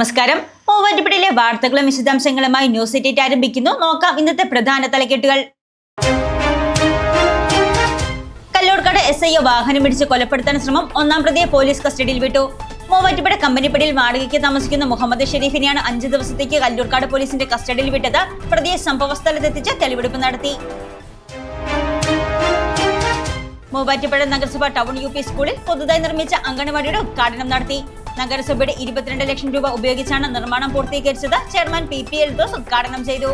നമസ്കാരം. മൂവാറ്റുപുഴയിലെ വാർത്തകളും വിശദാംശങ്ങളുമായി ന്യൂസ് എയ്റ്റ് ആരംഭിക്കുന്നു. നോക്കാം ഇന്നത്തെ പ്രധാന തലക്കെട്ടുകൾ. കല്ലൂർക്കാട് എസ് ഐ വാഹനം പിടിച്ച് കൊലപ്പെടുത്താൻ ശ്രമം ഒന്നാം പ്രതിയെ പോലീസ് കസ്റ്റഡിയിൽ വിട്ടു. മൂവാറ്റുപുഴ കമ്പനിപ്പടിയിൽ വാടകയ്ക്ക് താമസിക്കുന്ന മുഹമ്മദ് ഷെരീഫിനെയാണ് അഞ്ചു ദിവസത്തേക്ക് കല്ലൂർക്കാട് പോലീസിന്റെ കസ്റ്റഡിയിൽ വിട്ടത്. പ്രതിയെ സംഭവസ്ഥലത്തെത്തിച്ച് തെളിവെടുപ്പ് നടത്തി. മൂവാറ്റുപുഴ നഗരസഭ ടൗൺ യു പി സ്കൂളിൽ പുതുതായി നിർമ്മിച്ച അംഗനവാടിയുടെ ഉദ്ഘാടനം നടത്തി. നഗരസഭയുടെ ഇരുപത്തിരണ്ട് ലക്ഷം രൂപ ഉപയോഗിച്ചാണ് നിർമ്മാണം പൂർത്തീകരിച്ചത്. Chairman P P Eldhose ഉദ്ഘാടനം ചെയ്തു.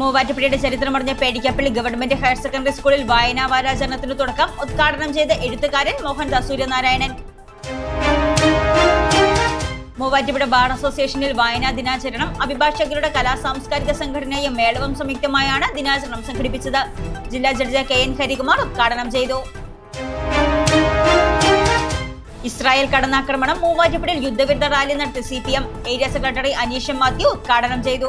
മൂവാറ്റുപുഴയുടെ ചരിത്രമറിഞ്ഞ പേടിക്കപ്പള്ളി ഗവൺമെന്റ് ഹയർ സെക്കൻഡറി സ്കൂളിൽ വായനാ വാരാചരണത്തിന് തുടക്കം ഉദ്ഘാടനം ചെയ്ത എഴുത്തുകാരൻ മോഹൻദാസ് സൂര്യനാരായണൻ. മൂവാറ്റുപുഴ ബാർ അസോസിയേഷനിൽ വായനാ ദിനാചരണം അഭിഭാഷകരുടെ കലാ സാംസ്കാരിക സംഘടനയും മേളവും സംയുക്തമായാണ് ദിനാചരണം സംഘടിപ്പിച്ചത്. ജില്ലാ ജഡ്ജ് കെ എൻ ഹരികുമാർ ഉദ്ഘാടനം ചെയ്തു. ഇസ്രായേൽ കടന്നാക്രമണം മൂവാറ്റുപുഴയിൽ യുദ്ധവിരുദ്ധ റാലി നടത്തി C P M area secretary Aneesh Mathew ഉദ്ഘാടനം ചെയ്തു.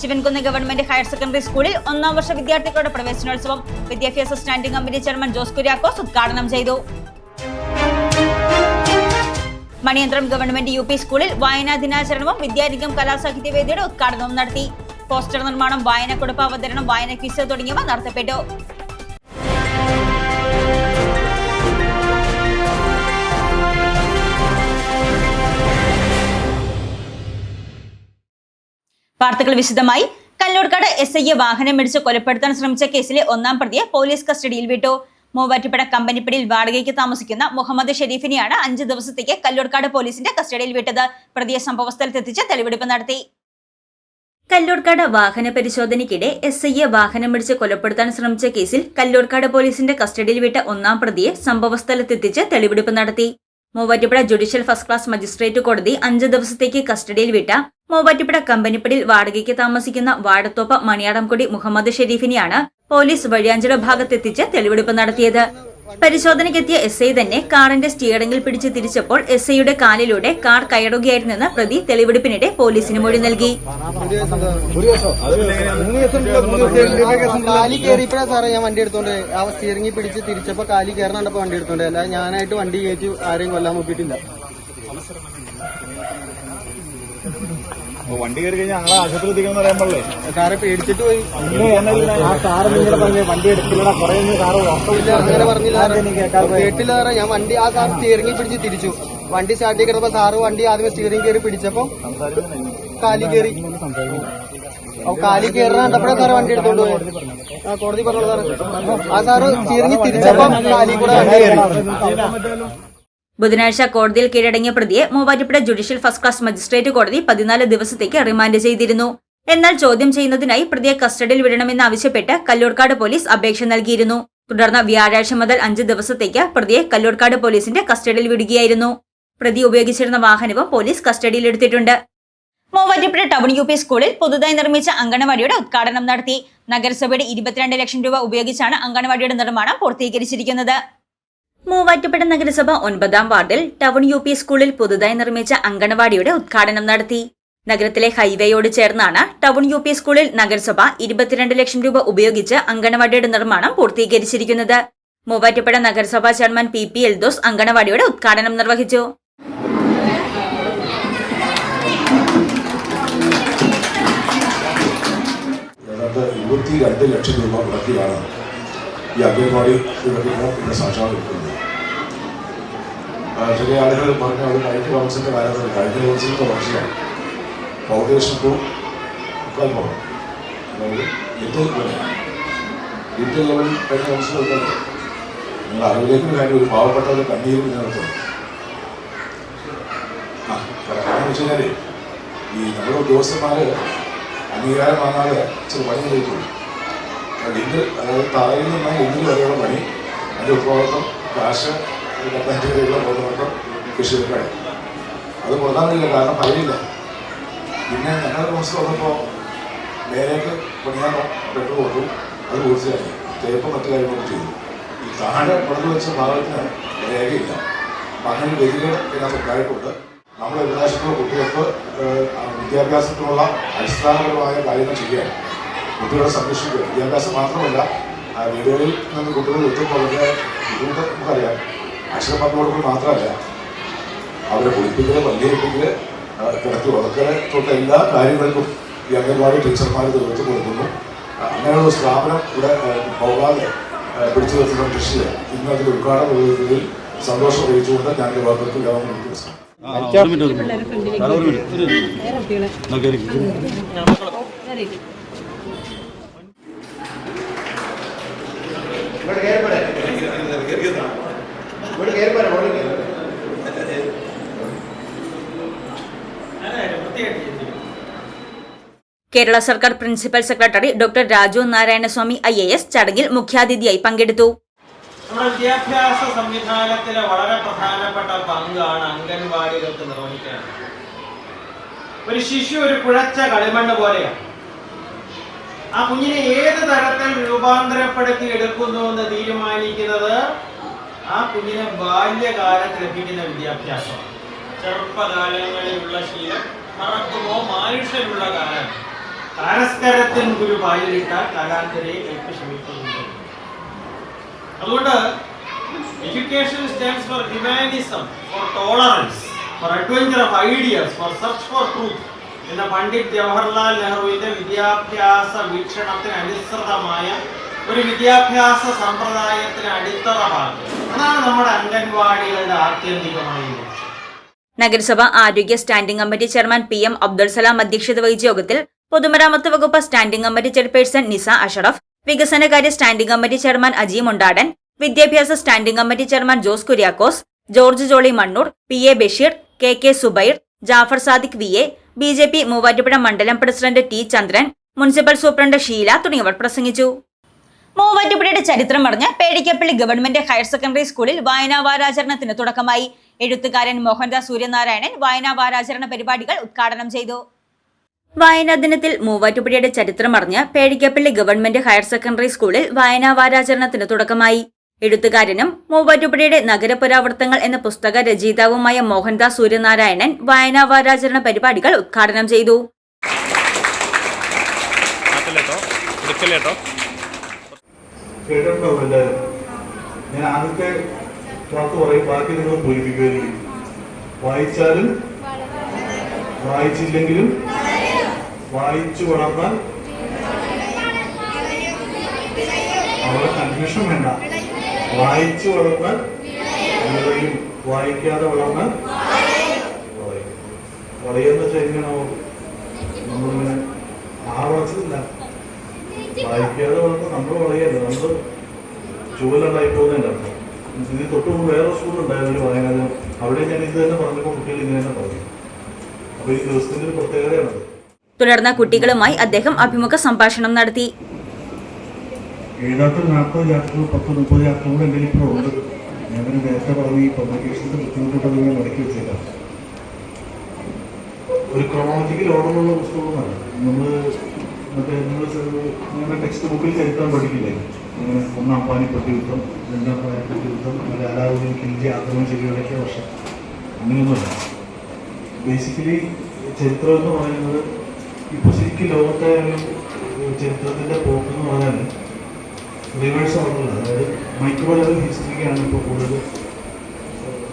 ശിവൻകുന്ന് ഗവൺമെന്റ് ഹയർ സെക്കൻഡറി സ്കൂളിൽ ഒന്നാം വർഷ വിദ്യാർത്ഥികളുടെ പ്രവേശനോത്സവം വിദ്യാഭ്യാസ standing committee chairman Jose Kuriakose ഉദ്ഘാടനം ചെയ്തു. മണിയന്ത്രം ഗവൺമെന്റ് യു പി സ്കൂളിൽ വായനാ ദിനാചരണവും വിദ്യാരംഗം കലാസാഹിത്യവേദിയുടെ ഉദ്ഘാടനവും നടത്തി. പോസ്റ്റർ നിർമ്മാണം വായനക്കുടുപ്പ് അവതരണം വായന ക്വിസ് തുടങ്ങിയവ നടത്തപ്പെട്ടു. വാർത്തകൾ വിശദമായി. കല്ലൂർക്കാട് എസ് ഐയെ വാഹനം ഇടിച്ച് കൊലപ്പെടുത്താൻ ശ്രമിച്ച കേസിലെ ഒന്നാം പ്രതിയെ പോലീസ് കസ്റ്റഡിയിൽ വിട്ടു. മൂവാറ്റുപുഴ കമ്പനിപ്പടിയിൽ വാടകയ്ക്ക് താമസിക്കുന്ന മുഹമ്മദ് ഷെരീഫിനെയാണ് അഞ്ച് ദിവസത്തേക്ക് കല്ലൂർക്കാട് പോലീസിന്റെ കസ്റ്റഡിയിൽ വിട്ടത്. പ്രതിയെ സംഭവസ്ഥലത്തെത്തിച്ച് തെളിവെടുപ്പ് നടത്തി. കല്ലൂർക്കാട് വാഹന പരിശോധനയ്ക്കിടെ എസ് വാഹനം വാഹനമിടിച്ച് കൊലപ്പെടുത്താൻ ശ്രമിച്ച കേസിൽ കല്ലൂർക്കാട് പോലീസിന്റെ കസ്റ്റഡിയിൽ വിട്ട ഒന്നാം പ്രതിയെ സംഭവസ്ഥലത്തെത്തിച്ച് തെളിവെടുപ്പ് നടത്തി. Muvattupuzha judicial first class magistrate കോടതി അഞ്ച് ദിവസത്തേക്ക് കസ്റ്റഡിയിൽ വിട്ട മൂവാറ്റുപുഴ കമ്പനിപ്പടിയിൽ വാടകയ്ക്ക് താമസിക്കുന്ന വാടത്തോപ്പ് മണിയാടംകുടി മുഹമ്മദ് ഷെരീഫിനെയാണ് പോലീസ് വഴിയാഞ്ചല ഭാഗത്തെത്തിച്ച് തെളിവെടുപ്പ് നടത്തിയത്. പരിശോധനയ്ക്കെത്തിയ എസ് ഐ തന്നെ കാറിന്റെ സ്റ്റിയറിംഗിൽ പിടിച്ച് തിരിച്ചപ്പോൾ എസ് ഐയുടെ കാലിലൂടെ കാർ കയറുകയായിരുന്നെന്ന് പ്രതി തെളിവെടുപ്പിനിടെ പോലീസിന് മൊഴി നൽകി. പിടിച്ച് തിരിച്ചപ്പോ കാലി വണ്ടി എടുത്തോണ്ട്. അല്ലാതെ ഞാനായിട്ട് വണ്ടി കയറ്റി ആരെയും കൊല്ലാൻ നോക്കിയിട്ടില്ല. വണ്ടി കയറി കഴിഞ്ഞാൽ ഞങ്ങളെ ആശുപത്രി എത്തിക്കണം എന്ന് പറയുമ്പോഴേ സാറെ പേടിച്ചിട്ട് പോയി. ആ സാറ് നിങ്ങളെ പറഞ്ഞ വണ്ടി എടുക്കില്ല കുറെ സാറ് അങ്ങനെ പറഞ്ഞില്ല. കേട്ടില്ല സാറേ. ഞാൻ വണ്ടി ആ സാർ സ്റ്റിയറിംഗിൽ പിടിച്ച് തിരിച്ചു. വണ്ടി സ്റ്റാർട്ട് ചെയ്തപ്പോ സാറ് വണ്ടി ആദ്യം സ്റ്റിയറിംഗ് കയറി പിടിച്ചപ്പോ കാലി കയറി. കാലി കയറണ കണ്ടപ്പോഴേ സാറ് വണ്ടി എടുത്തോണ്ട് പോയി. ആ കോടതി പറഞ്ഞു സാറ്. ആ സാറ് സ്റ്റിയറിംഗ് തിരിച്ചപ്പോ കാലി കൂടെ വണ്ടി കയറി. ബുധനാഴ്ച കോടതിയിൽ കീഴടങ്ങിയ പ്രതിയെ Muvattupuzha judicial first class magistrate കോടതി പതിനാല് ദിവസത്തേക്ക് റിമാൻഡ് ചെയ്തിരുന്നു. എന്നാൽ ചോദ്യം ചെയ്യുന്നതിനായി പ്രതിയെ കസ്റ്റഡിയിൽ വിടണമെന്നാവശ്യപ്പെട്ട് കല്ലൂർക്കാട് പോലീസ് അപേക്ഷ നൽകിയിരുന്നു. തുടർന്ന് വ്യാഴാഴ്ച മുതൽ അഞ്ച് ദിവസത്തേക്ക് പ്രതിയെ കല്ലൂർക്കാട് പോലീസിന്റെ കസ്റ്റഡിയിൽ വിടുകയായിരുന്നു. പ്രതി ഉപയോഗിച്ചിരുന്ന വാഹനവും പോലീസ് കസ്റ്റഡിയിലെടുത്തിട്ടുണ്ട് മൂവാറ്റുപുഴ ടൗൺ യു പി സ്കൂളിൽ പുതുതായി നിർമ്മിച്ച അങ്കണവാടിയുടെ ഉദ്ഘാടനം നടത്തി. നഗരസഭയുടെ ഇരുപത്തിരണ്ട് ലക്ഷം രൂപ ഉപയോഗിച്ചാണ് അങ്കണവാടിയുടെ നിർമ്മാണം പൂർത്തീകരിച്ചിരിക്കുന്നത്. മൂവാറ്റുപുഴ നഗരസഭ ഒൻപതാം വാർഡിൽ ടൗൺ യു പി സ്കൂളിൽ പുതുതായി നിർമ്മിച്ച അങ്കണവാടിയുടെ ഉദ്ഘാടനം നടത്തി. നഗരത്തിലെ ഹൈവേയോട് ചേർന്നാണ് ടൗൺ യു പി സ്കൂളിൽ നഗരസഭ ഇരുപത്തിരണ്ട് ലക്ഷം രൂപ ഉപയോഗിച്ച് അങ്കണവാടിയുടെ നിർമ്മാണം പൂർത്തീകരിച്ചിരിക്കുന്നത്. മൂവാറ്റുപുഴ നഗരസഭാ ചെയർമാൻ പി പി എൽദോസ് അങ്കണവാടിയുടെ ഉദ്ഘാടനം നിർവഹിച്ചു. ഏതാണ്ട് ഇരുപത്തി രണ്ട് ലക്ഷം രൂപ മുടക്കിയാണ് ഈ അംഗൻവാടി ആ, ചില ആളുകൾ പറഞ്ഞ ഒരു കഴിഞ്ഞ കൗൺസിലിന്റെ കാര്യത്തിൽ കഴിഞ്ഞ കൗൺസിലിന്റെ വർഷമാണ് ഫൗണ്ടേഷൻ മുക്കാൽ പോകണം അതായത് ലിറ്റിൽ ലിറ്റിൽ ലെവൽ കഴിഞ്ഞ കൗൺസിൽ നിങ്ങൾ അറിവിലേക്ക് കാര്യം ഒരു പാവപ്പെട്ടവരുടെ കണ്ണീരും ഇതിനകത്തുണ്ട് ആ കാരണം വെച്ച് കഴിഞ്ഞാൽ ഈ നമ്മുടെ ഉദ്യോഗസ്ഥന്മാർ അംഗീകാരം വാങ്ങാതെ ചില പണി ചെയ്തിട്ടുള്ളൂ ലിങ്ക് അതായത് താഴയിൽ നിന്നാൽ ലിങ്കിൽ വരെയുള്ള പണി അതിന്റെ ഉത്തരവാദിത്വം കാശ് പഞ്ചായത്തിലുള്ള ബോധവട്ടം കൃഷിക്കാണ് അത് കൊടുക്കാൻ കാരണം പറയില്ല പിന്നെ ഞങ്ങളുടെ കൗൺസിൽ വന്നപ്പോൾ നേരേക്ക് പണിയാൻ പെട്ടു കൊടുത്തു. അത് പൂർത്തിയാക്കി തേപ്പ് മറ്റു കാര്യങ്ങളൊക്കെ ചെയ്തു. ഈ താഴെ പണിത് വെച്ച ഭാഗത്തിന് രേഖയില്ല. അപ്പം അങ്ങനെ ഗതികൾ ഇതിനകത്ത് ഉണ്ടായിട്ടുണ്ട്. നമ്മുടെ വിദേശത്തുള്ള കുട്ടികൾക്ക് വിദ്യാഭ്യാസത്തിനുള്ള അടിസ്ഥാനപരമായ കാര്യങ്ങൾ ചെയ്യാൻ കുട്ടികളെ സംരക്ഷിക്കുക. വിദ്യാഭ്യാസം മാത്രമല്ല വീടുകളിൽ നിന്ന് കുട്ടികൾ എത്തുമ്പോൾ വളരെ ബുദ്ധിമുട്ട് നമുക്കറിയാം. അക്ഷരം പറഞ്ഞു കൊടുക്കൽ മാത്രമല്ല അവരെ കുളിപ്പിക്കൽ പല്ലിയിപ്പിക്കൽ കിടത്തി ഉറക്കൽ തൊട്ട് എല്ലാ കാര്യങ്ങൾക്കും ഈ അംഗൻവാടി ടീച്ചർമാർ തീർത്തു കൊടുക്കുന്നു. അങ്ങനെയുള്ള സ്ഥാപനം ഇവിടെ പോകാതെ പിടിച്ചു നിർത്തുന്ന കൃഷി ഇന്ന് അതിൽ ഉദ്ഘാടനം ചെയ്യുന്നതിൽ സന്തോഷം അറിയിച്ചുകൊണ്ട് ഞാൻ കേരള സർക്കാർ principal secretary doctor Raju Narayanaswamy I A S ചടങ്ങിൽ മുഖ്യാതിഥിയായി പങ്കെടുത്തു. നമ്മുടെ വിദ്യാഭ്യാസ സംവിധാനത്തിലെ വളരെ പ്രധാനപ്പെട്ട പങ്കാണ് അംഗൻവാടികൾക്ക് നിർവഹിക്കുന്നത് ഒരു ശിശു ഒരു കുഴച്ച കളിമണ്ണ് പോലെയാണ്. ആ കുഞ്ഞിനെ ഏത് തരത്തിൽ രൂപാന്തരപ്പെടുത്തി എടുക്കുന്നു എന്ന് തീരുമാനിക്കുന്നത് ആ കുഞ്ഞിന് ബാല്യകാലത്ത് ലഭിക്കുന്ന വിദ്യാഭ്യാസം. ചെറുപ്പകാലങ്ങളിലുള്ള ശീലം മറക്കുമോ? മാനുഷ്യനുള്ള കാലം. കാരസ്കരത്തിൻ ഗുരു പാലിലിട്ട കാലാന്തരെ എനിക്ക് ശ്രമിക്കുന്നുണ്ട് അതുകൊണ്ട് education stands for humanism for tolerance for adventure of ideas for search for truth എന്ന പണ്ഡിറ്റ് ജവഹർലാൽ നെഹ്റുവിന്റെ വിദ്യാഭ്യാസ വീക്ഷണത്തിന് അനുസൃതമായ ഒരു വിദ്യാഭ്യാസ സമ്പ്രദായത്തിന് അടിത്തറ അതാണ് നമ്മുടെ അംഗൻവാടികളുടെ ആത്യന്തികമായ നഗരസഭ ആരോഗ്യ standing committee chairman P M Abdul Salam അധ്യക്ഷത വഹിച്ച യോഗത്തിൽ പൊതുമരാമത്ത് വകുപ്പ് standing committee chairperson Nisa Ashraf വികസനകാര്യ standing committee chairman Aji Mundadan വിദ്യാഭ്യാസ standing committee chairman Jose Kuriakose George Jolly Mannoor P A Basheer K K Zubair Jafar Sadiq V A B J P Muvattupuzha മണ്ഡലം president T Chandran municipal superintendent Sheela തുടങ്ങിയവർ പ്രസംഗിച്ചു. മൂവാറ്റുപുഴയുടെ ചരിത്രം പറഞ്ഞ പേടിക്കപ്പള്ളി government higher secondary സ്കൂളിൽ വായനാ വാരാചരണത്തിന് തുടക്കമായി. എഴുത്തുകാരൻ മോഹൻദാസ് സൂര്യനാരായണൻ വായനാ വാരാചരണ പരിപാടികൾ ഉദ്ഘാടനം ചെയ്തു. വായനാ ദിനത്തിൽ മൂവാറ്റുപുഴയുടെ ചരിത്രം അറിഞ്ഞ പേടിക്കപ്പള്ളി ഗവൺമെന്റ് ഹയർ സെക്കൻഡറി സ്കൂളിൽ വായനാ വാരാചരണത്തിന് തുടക്കമായി. എഴുത്തുകാരനും മൂവാറ്റുപുഴയുടെ നഗരപുരാവൃത്തങ്ങൾ എന്ന പുസ്തക രചയിതാവുമായ മോഹൻദാസ് സൂര്യനാരായണൻ വായനാ വാരാചരണ പരിപാടികൾ ഉദ്ഘാടനം ചെയ്തു. കേട്ടിട്ടുണ്ടാവും എല്ലാവരും ഞാൻ ആദ്യത്തെ വാക്ക് പറയും ബാക്കി നിങ്ങൾ പൂരിപ്പിക്കുകയും വായിച്ചാലും വായിച്ചില്ലെങ്കിലും വായിച്ചു വളർന്നാൽ അവിടെ കൺഫ്യൂഷൻ വേണ്ട. വായിച്ചു വളർന്നാൽ വിളയും. വായിക്കാതെ വളർന്നാൽ വളയും. വളയെന്ന് വെച്ചാൽ എങ്ങനെയാണോ നമ്മളിങ്ങനെ ആവർത്തിച്ചില്ല വായിക്കാതെ വളർന്ന് നമ്മൾ വളയല്ല നമ്മൾ ചുവലുണ്ടായി പോകുന്നതിന്റെ അർത്ഥം. ഇതിന് തൊട്ട് മുമ്പ് വേറെ സ്കൂളുണ്ടായിരുന്നു വായനാലയം അവിടെ ഞാൻ ഇത് തന്നെ പറഞ്ഞപ്പോൾ കുട്ടികൾ ഇങ്ങനെ തന്നെ പറഞ്ഞു. അപ്പോൾ ഈ ദിവസത്തിന്റെ ഒരു പ്രത്യേകതയാണത് തുടർന്ന് കുട്ടികളുമായി അദ്ദേഹം അഭിമുഖ സംഭാഷണം നടത്തി. എഴുതാത്ത നാൽപ്പത് ചാപ്റ്റർ പത്ത് മുപ്പത് ചാപ്റ്റർ കൂടെ എന്റെ ഇപ്പോൾ ഉണ്ട് ഞാൻ നേരത്തെ പറഞ്ഞ ഈ പബ്ലിക്കേഷന്റെ ബുദ്ധിമുട്ടുണ്ടെന്ന് ഞാൻ മടക്കി വെച്ചേക്കാം. ഒരു ക്രോണോളജിക്കൽ ഓർഡറുള്ള പുസ്തകമാണ് നമ്മൾ മറ്റേ നിങ്ങൾ നിങ്ങളുടെ ടെക്സ്റ്റ് ബുക്കിൽ ചരിത്രം പഠിക്കില്ലേ? അങ്ങനെ ഒന്നാം പാനിപ്പട്ടി യുദ്ധം രണ്ടാം പാനിപ്പട്ടി യുദ്ധം അങ്ങനെ അലാവുദ്ദീൻ ഖിൽജി ആക്രമണം ശരിയടക്കിയ വർഷം. അങ്ങനെയൊന്നുമില്ല. ബേസിക്കലി ചരിത്രം എന്ന് പറയുന്നത് ഇപ്പോൾ ശരിക്കും ലോകത്തെ ഒരു പോക്ക് എന്ന് പറഞ്ഞാൽ റിവേഴ്സ് ഓർഡറിൽ അതായത് ലെവൽ ഹിസ്റ്ററിക്കാണ് ഇപ്പോൾ കൂടുതൽ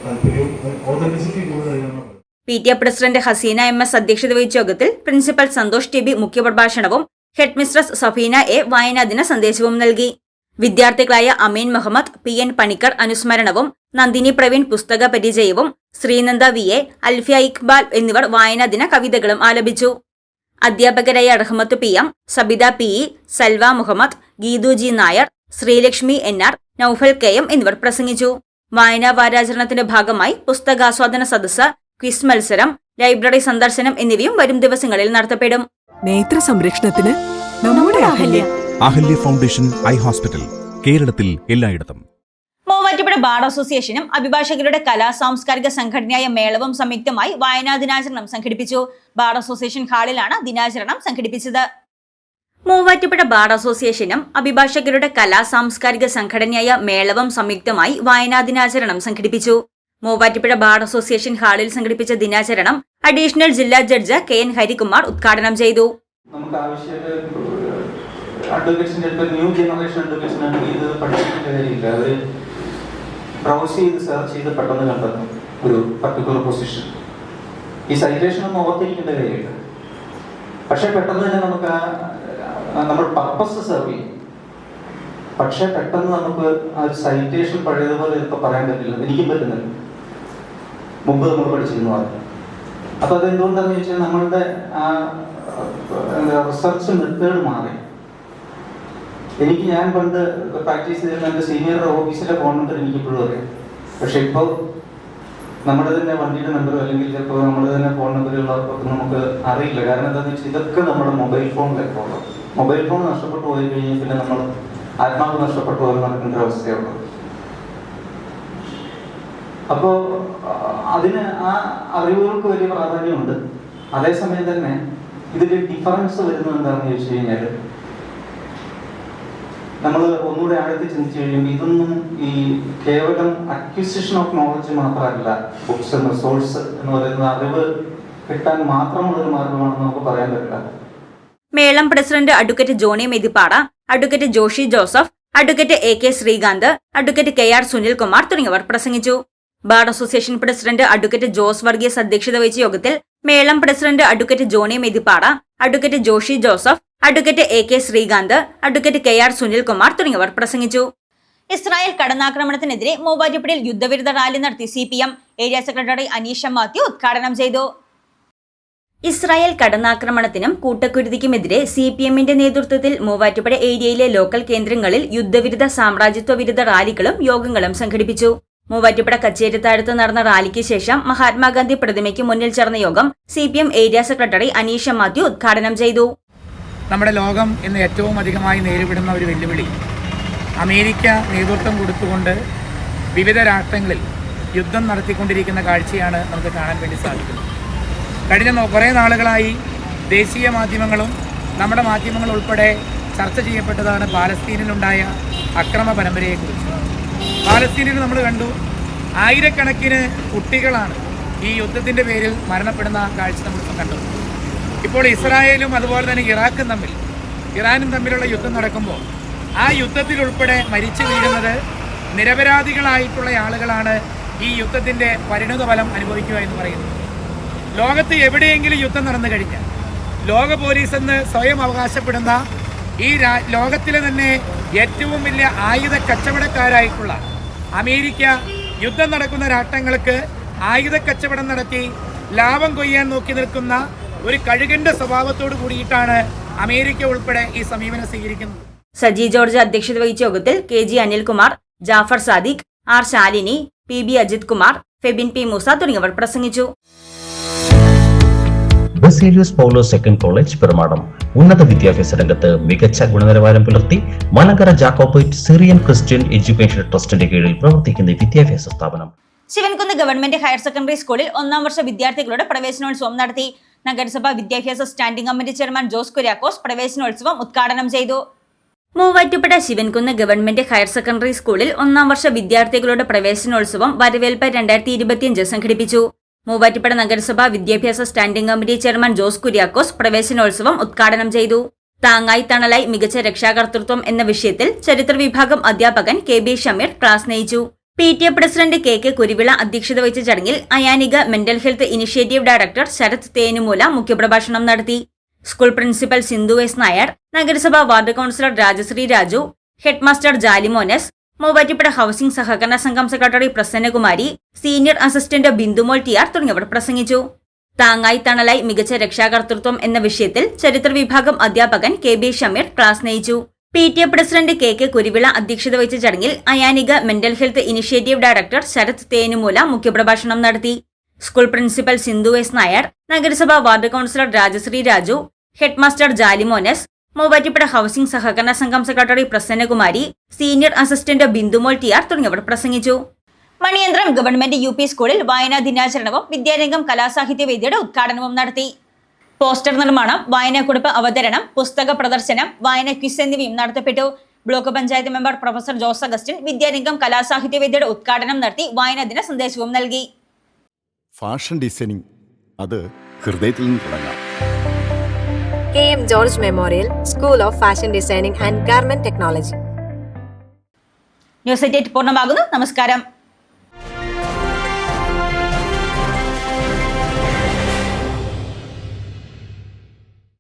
താല്പര്യവും ഓതന്റിസിറ്റി കൂടുതലാണ് P T A president Haseena M S അധ്യക്ഷത വഹിച്ച യോഗത്തിൽ പ്രിൻസിപ്പൽ സന്തോഷ് ടി ബി മുഖ്യപ്രഭാഷണവും ഹെഡ് മിസ്ട്രസ് സഫീന എ വായനാദിന സന്ദേശവും നൽകി. വിദ്യാർത്ഥികളായ അമീൻ മുഹമ്മദ് പി എൻ പണിക്കർ അനുസ്മരണവും നന്ദിനി പ്രവീൺ പുസ്തക പരിചയവും ശ്രീനന്ദ വി എ അൽഫിയ ഇക്ബാൽ എന്നിവർ വായനാദിന കവിതകളും ആലപിച്ചു. അധ്യാപകരായ Rahmath P M Sabitha P E Salva Muhammad Geethu G Nair Sreelakshmi N R Noufal K M എന്നിവർ പ്രസംഗിച്ചു. വായനാ വാരാചരണത്തിന്റെ ഭാഗമായി പുസ്തകാസ്വാദന സദസ്സ് ക്വിസ് മത്സരം ലൈബ്രറി സന്ദർശനം എന്നിവയും വരും ദിവസങ്ങളിൽ നടത്തപ്പെടും. നേത്ര സംരക്ഷണത്തിന് നമ്മുടെ Ahalya. Ahalya foundation eye hospital കേരളത്തിൽ എല്ലായിടത്തും. മൂവാറ്റുപുഴ ബാർ അസോസിയേഷനും അഭിഭാഷകരുടെ കലാ സാംസ്കാരിക സംഘടനയായ മേളവും സംയുക്തമായി വായനാ ദിനാചരണം സംഘടിപ്പിച്ചു. ബാർ അസോസിയേഷൻ ഹാളിലാണ് ദിനാചരണം സംഘടിപ്പിച്ചത്. മൂവാറ്റുപുഴ ബാർ അസോസിയേഷനും അഭിഭാഷകരുടെ കലാ സാംസ്കാരിക സംഘടനയായ മേളവും സംയുക്തമായി വായനാ ദിനാചരണം സംഘടിപ്പിച്ചു. മൂവാറ്റുപുഴ ബാർ അസോസിയേഷൻ ഹാളിൽ സംഘടിപ്പിച്ച ദിനാചരണം അഡീഷണൽ ജില്ലാ ജഡ്ജ് കെ എൻ ഹരികുമാർ ഉദ്ഘാടനം ചെയ്തു. നമുക്ക് ന്യൂ ജനറേഷൻ പെട്ടെന്ന് ഒരു പർട്ടിക്കുലർ പൊസിഷൻ ഈ സൈറ്റേഷൻ ഓർത്തിരിക്കേണ്ട കാര്യമില്ല. പക്ഷെ പെട്ടെന്ന് തന്നെ നമുക്ക് നമ്മൾ പർപ്പസ് സെർവ് ചെയ്യും. പക്ഷെ പെട്ടെന്ന് നമുക്ക് ആ ഒരു സൈറ്റേഷൻ പഴയതുപോലെ ഇപ്പൊ പറയാൻ പറ്റില്ല. എനിക്കും പറ്റുന്നില്ല. മുമ്പ് നമ്മൾ പഠിച്ചിരുന്നു അത് അപ്പൊ അത് എന്തുകൊണ്ടാന്ന് ചോദിച്ചാൽ നമ്മളുടെ ആ റിസർച്ച് മെത്തേഡ് മാറി. എനിക്ക് ഞാൻ പണ്ട് പ്രാക്ടീസ് ചെയ്തിരുന്ന എന്റെ സീനിയർ ഓഫീസിലെ ഫോൺ നമ്പർ എനിക്ക് ഇപ്പോഴും അറിയാം. പക്ഷെ ഇപ്പോൾ നമ്മുടെ തന്നെ വണ്ടിയുടെ നമ്പർ അല്ലെങ്കിൽ ചിലപ്പോൾ നമ്മുടെ തന്നെ ഫോൺ നമ്പറുകളൊക്കെ നമുക്ക് അറിയില്ല. കാരണം എന്താണെന്ന് വെച്ചാൽ ഇതൊക്കെ നമ്മുടെ മൊബൈൽ ഫോണിലൊക്കെ ഉള്ളത് മൊബൈൽ ഫോൺ നഷ്ടപ്പെട്ടു പോയി കഴിഞ്ഞാൽ പിന്നെ നമ്മൾ ആത്മാവ് നഷ്ടപ്പെട്ടു പോലെ നടക്കേണ്ട അപ്പോ അതിന് ആ അറിവുകൾക്ക് വലിയ പ്രാധാന്യമുണ്ട്. അതേസമയം തന്നെ ഇതിൽ ഡിഫറൻസ് വരുന്നത് എന്താണെന്ന് ചോദിച്ചു കഴിഞ്ഞാൽ നമ്മൾ ഒന്നുകൂടെ ആഴത്തിൽ ചിന്തിച്ചു കഴിയുമ്പോൾ ഇതൊന്നും ഈ കേവലം അക്വിസിഷൻ ഓഫ് നോളജ് മാത്രമല്ല ബുക്സ് എന്ന സോഴ്സ് എന്ന് പറയുന്ന അറിവ് കിട്ടാൻ മാത്രമുള്ള ഒരു മാർഗമാണെന്ന് നമുക്ക് പറയാൻ പറ്റില്ല. Melam president advocate Johnny Methippada advocate Joshi Joseph advocate A K Srikanth advocate K R Sunilkumar തുടങ്ങിയവർ പ്രസംഗിച്ചു. Bar association president advocate Jose Varghese അധ്യക്ഷത വഹിച്ച യോഗത്തിൽ Melam president advocate Johnny Methippada advocate Joshi Joseph advocate A K Srikanth advocate K R Sunilkumar തുടങ്ങിയവർ പ്രസംഗിച്ചു. Israel കടന്നാക്രമണത്തിനെതിരെ മൂവാറ്റുപുഴയിൽ യുദ്ധവിരുദ്ധ റാലി നടത്തി C P M area secretary Aneesh Mathew ഉദ്ഘാടനം ചെയ്തു. ഇസ്രായേൽ കടന്നാക്രമണത്തിനും കൂട്ടക്കുരുതിക്കുമെതിരെ സി പി എമ്മിന്റെ നേതൃത്വത്തിൽ മൂവാറ്റുപുഴ ഏരിയയിലെ ലോക്കൽ കേന്ദ്രങ്ങളിൽ യുദ്ധവിരുദ്ധ സാമ്രാജ്യത്വ വിരുദ്ധ റാലികളും യോഗങ്ങളും സംഘടിപ്പിച്ചു. മൂവാറ്റുപുഴ കച്ചേരിത്താഴത്ത് നടന്ന റാലിക്ക് ശേഷം മഹാത്മാഗാന്ധി പ്രതിമയ്ക്ക് മുന്നിൽ ചേർന്ന യോഗം C P M area secretary Aneesh Mathew ഉദ്ഘാടനം ചെയ്തു. നമ്മുടെ ലോകം ഇന്ന് ഏറ്റവും അധികമായി നേരിടുന്ന ഒരു വെല്ലുവിളി. അമേരിക്ക നേതൃത്വം കൊടുത്തുകൊണ്ട് വിവിധ രാഷ്ട്രങ്ങളിൽ യുദ്ധം നടത്തിക്കൊണ്ടിരിക്കുന്ന കാഴ്ചയാണ് നമുക്ക് കാണാൻ വേണ്ടി സാധിക്കുന്നത്. കഴിഞ്ഞ കുറേ നാളുകളായി ദേശീയ മാധ്യമങ്ങളും നമ്മുടെ മാധ്യമങ്ങൾ ഉൾപ്പെടെ ചർച്ച ചെയ്യപ്പെട്ടതാണ് പാലസ്തീനിലുണ്ടായ അക്രമ പരമ്പരയെക്കുറിച്ച്. പാലസ്തീനിൽ നമ്മൾ കണ്ടു ആയിരക്കണക്കിന് കുട്ടികളാണ് ഈ യുദ്ധത്തിന്റെ പേരിൽ മരണപ്പെടുന്ന കാഴ്ച നമ്മളിപ്പോൾ കണ്ടു. ഇപ്പോൾ ഇസ്രായേലും അതുപോലെ തന്നെ ഇറാഖും തമ്മിൽ ഇറാനും തമ്മിലുള്ള യുദ്ധം നടക്കുമ്പോൾ ആ യുദ്ധത്തിൽ ഉൾപ്പെടെ മരിച്ചു വീഴുന്നത് നിരപരാധികളായിട്ടുള്ള ആളുകളാണ് ഈ യുദ്ധത്തിന്റെ പരിണിത ഫലം അനുഭവിക്കുക എന്ന് പറയുന്നത്. ലോകത്ത് എവിടെയെങ്കിലും യുദ്ധം നടന്നു കഴിഞ്ഞാൽ ലോക പോലീസ് എന്ന് സ്വയം അവകാശപ്പെടുന്ന ഈ ലോകത്തിലെ തന്നെ ഏറ്റവും വലിയ ആയുധ കച്ചവടക്കാരായിട്ടുള്ള അമേരിക്ക യുദ്ധം നടക്കുന്ന രാഷ്ട്രങ്ങൾക്ക് ആയുധ കച്ചവടം നടത്തി ലാഭം കൊയ്യാൻ നോക്കി നിൽക്കുന്ന ഒരു കഴുകന്റെ സ്വഭാവത്തോട് കൂടിയിട്ടാണ് അമേരിക്ക ഉൾപ്പെടെ ഈ സമീപനം സ്വീകരിക്കുന്നത്. സജി ജോർജ് അധ്യക്ഷത വഹിച്ച യോഗത്തിൽ K G Anilkumar Jafar Sadiq R Shalini P B Ajith Kumar Febin P Moosa തുടങ്ങിയവർ പ്രസംഗിച്ചു. Baselios Paulo second college Perumadam. ഉന്നത വിദ്യാഭ്യാസ രംഗത്ത് മികച്ച ഗുണനിലവാരം പുലർത്തി Malankara Jacobite Syrian Christian education ട്രസ്റ്റിന്റെ കീഴിൽ പ്രവർത്തിക്കുന്ന വിദ്യാഭ്യാസ സ്ഥാപനം. ശിവൻകുന്ന് ഗവൺമെന്റ് ഹയർ സെക്കൻഡറി സ്കൂളിൽ ഒന്നാം വർഷ വിദ്യാർത്ഥികളുടെ പ്രവേശനോത്സവം നടത്തി. നഗരസഭ വിദ്യാഭ്യാസ standing committee chairman Jose Kuriakose പ്രവേശനോത്സവം ഉദ്ഘാടനം ചെയ്തു. Muvattupuzha Sivankunnu government higher secondary സ്കൂളിൽ ഒന്നാം വർഷ വിദ്യാർത്ഥികളുടെ പ്രവേശനോത്സവം വരവേൽപ്പ് രണ്ടായിരത്തി ഇരുപത്തിയഞ്ച് സംഘടിപ്പിച്ചു. മൂവാറ്റുപുഴ നഗരസഭ വിദ്യാഭ്യാസ standing committee chairman Jose Kuriakose പ്രവേശനോത്സവം ഉദ്ഘാടനം ചെയ്തു. താങ്ങായി തണലായി മികച്ച രക്ഷാകർതൃത്വം എന്ന വിഷയത്തിൽ ചരിത്ര വിഭാഗം അധ്യാപകൻ കെ ബി ഷമീർ ക്ലാസ് നയിച്ചു. P T A president K K Kuruvila അധ്യക്ഷത വഹിച്ച ചടങ്ങിൽ Ayanika mental health initiative director Sarath Thenumoola മുഖ്യപ്രഭാഷണം നടത്തി. School principal Sindhu S Nair നഗരസഭാ ward councillor Rajasree Raju headmaster Jalimonas Muvattupuzha housing സഹകരണ സംഘം secretary Prasannakumari senior assistant Bindumol T R തുടങ്ങിയവർ പ്രസംഗിച്ചു. താങ്ങായി തണലായി മികച്ച രക്ഷാകർതൃത്വം എന്ന വിഷയത്തിൽ ചരിത്ര വിഭാഗം അധ്യാപകൻ കെ ബി ഷമീർ ക്ലാസ് നയിച്ചു. P T A president K K Kuruvila അധ്യക്ഷത വഹിച്ച ചടങ്ങിൽ Ayanika mental health initiative director Sarath Thenumoola മുഖ്യപ്രഭാഷണം നടത്തി. School principal Sindhu S Nair നഗരസഭാ ward councillor Rajasree Raju headmaster Jalimonas Muvattupuzha housing സഹകരണ സംഘം secretary Prasannakumari senior assistant Bindumol T R തുടങ്ങിയവർ പ്രസംഗിച്ചു. മണിയന്ത്രം ഗവൺമെന്റ് യു പി സ്കൂളിൽ വായനാ ദിനാചരണവും വിദ്യാരംഗം കലാസാഹിത്യ വേദിയുടെ ഉദ്ഘാടനവും നടത്തി. പോസ്റ്റർ നിർമ്മാണം വായനാക്കുറിപ്പ് അവതരണം പുസ്തക പ്രദർശനം വായന ക്വിസ് എന്നിവയും നടത്തപ്പെട്ടു. Block panchayat member professor Jose Augustine Vidyarangam കലാസാഹിത്യ വേദിയുടെ ഉദ്ഘാടനം നടത്തി വായനാ ദിന സന്ദേശവും നൽകി. ഫാഷൻ ഡിസൈനിങ് അത് ഹൃദയത്തിൽ നിന്ന് തുടങ്ങാം. K M George memorial school of fashion designing and garment technology. News eight പൂർണമാകുന്നു. നമസ്കാരം.